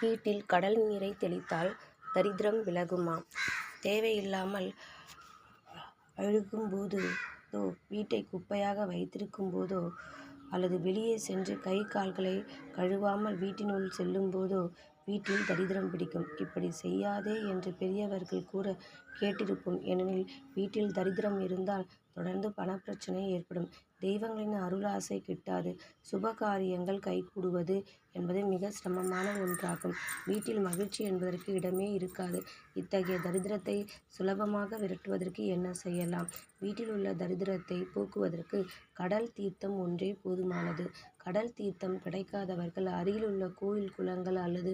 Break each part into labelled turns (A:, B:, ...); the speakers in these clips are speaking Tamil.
A: வீட்டில் கடல் நீரை தெளித்தால் தரித்திரம் விலகுமா? தேவையில்லாமல் அழுகும் போதோ வீட்டை குப்பையாக வைத்திருக்கும் போதோ அல்லது வெளியே சென்று கை கால்களை கழுவாமல் வீட்டினுள் செல்லும் போதோ வீட்டில் தரித்திரம் பிடிக்கும். இப்படி செய்யாதே என்று பெரியவர்கள் கூற கேட்டிருப்போம். ஏனெனில் வீட்டில் தரித்திரம் இருந்தால் தொடர்ந்து பணப்பிரச்சனை ஏற்படும். தெய்வங்களின் அருளாசை கிட்டாது. சுபகாரியங்கள் கைகூடுவது என்பது மிக சிரமமான ஒன்றாகும். வீட்டில் மகிழ்ச்சி என்பதற்கு இடமே இருக்காது. இத்தகைய தரித்திரத்தை சுலபமாக விரட்டுவதற்கு என்ன செய்யலாம்? வீட்டில் உள்ள தரித்திரத்தை போக்குவதற்கு கடல் தீர்த்தம் ஒன்றே போதுமானது. கடல் தீர்த்தம் கிடைக்காதவர்கள் அருகிலுள்ள கோயில் குளங்கள் அல்லது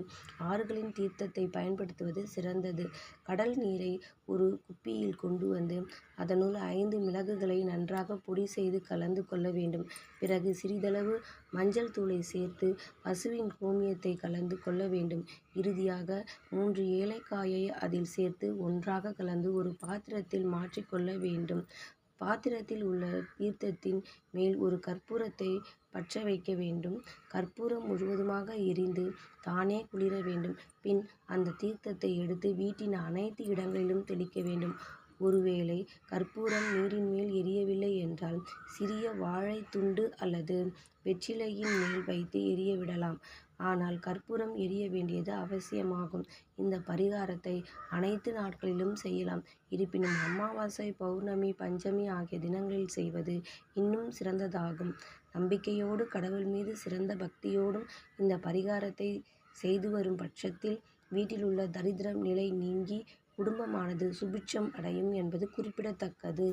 A: ஆறுகளின் தீர்த்தத்தை பயன்படுத்துவது சிறந்தது. கடல் நீரை ஒரு குப்பியில் கொண்டு வந்து அதனுள் ஐந்து மிளகுகளை நன்றாக பொடி செய்து கலந்து கொள்ள வேண்டும். பிறகு சிறிதளவு மஞ்சள் தூளை சேர்த்து பசுவின் கோமியத்தை கலந்து கொள்ள வேண்டும். இறுதியாக மூன்று ஏலக்காயை அதில் சேர்த்து ஒன்றாக கலந்து ஒரு பாத்திரத்தில் மாற்றிக்கொள்ள வேண்டும். பாத்திரத்தில் உள்ள தீர்த்தத்தின் மேல் ஒரு கற்பூரத்தை பற்ற வைக்க வேண்டும். கற்பூரம் முழுவதுமாக எரிந்து தானே குளிர வேண்டும். பின் அந்த தீர்த்தத்தை எடுத்து வீட்டின் அனைத்து இடங்களிலும் தெளிக்க வேண்டும். ஒருவேளை கற்பூரம் நீரின் மேல் எரியவில்லை என்றால் சிறிய வாழைத் துண்டு அல்லது வெற்றிலையின் மேல் வைத்து எரிய விடலாம். ஆனால் கற்பூரம் எரிய வேண்டியது அவசியமாகும். இந்த பரிகாரத்தை அனைத்து நாட்களிலும் செய்யலாம். இருப்பினும் அமாவாசை பௌர்ணமி பஞ்சமி ஆகிய தினங்களில் செய்வது இன்னும் சிறந்ததாகும். நம்பிக்கையோடு கடவுள் மீது சிறந்த பக்தியோடும் இந்த பரிகாரத்தை செய்து வரும் பட்சத்தில் வீட்டில் உள்ள தரித்திரம் நிலை நீங்கி குடும்பமானது சுபிட்சம் அடையும் என்பது குறிப்பிடத்தக்கது.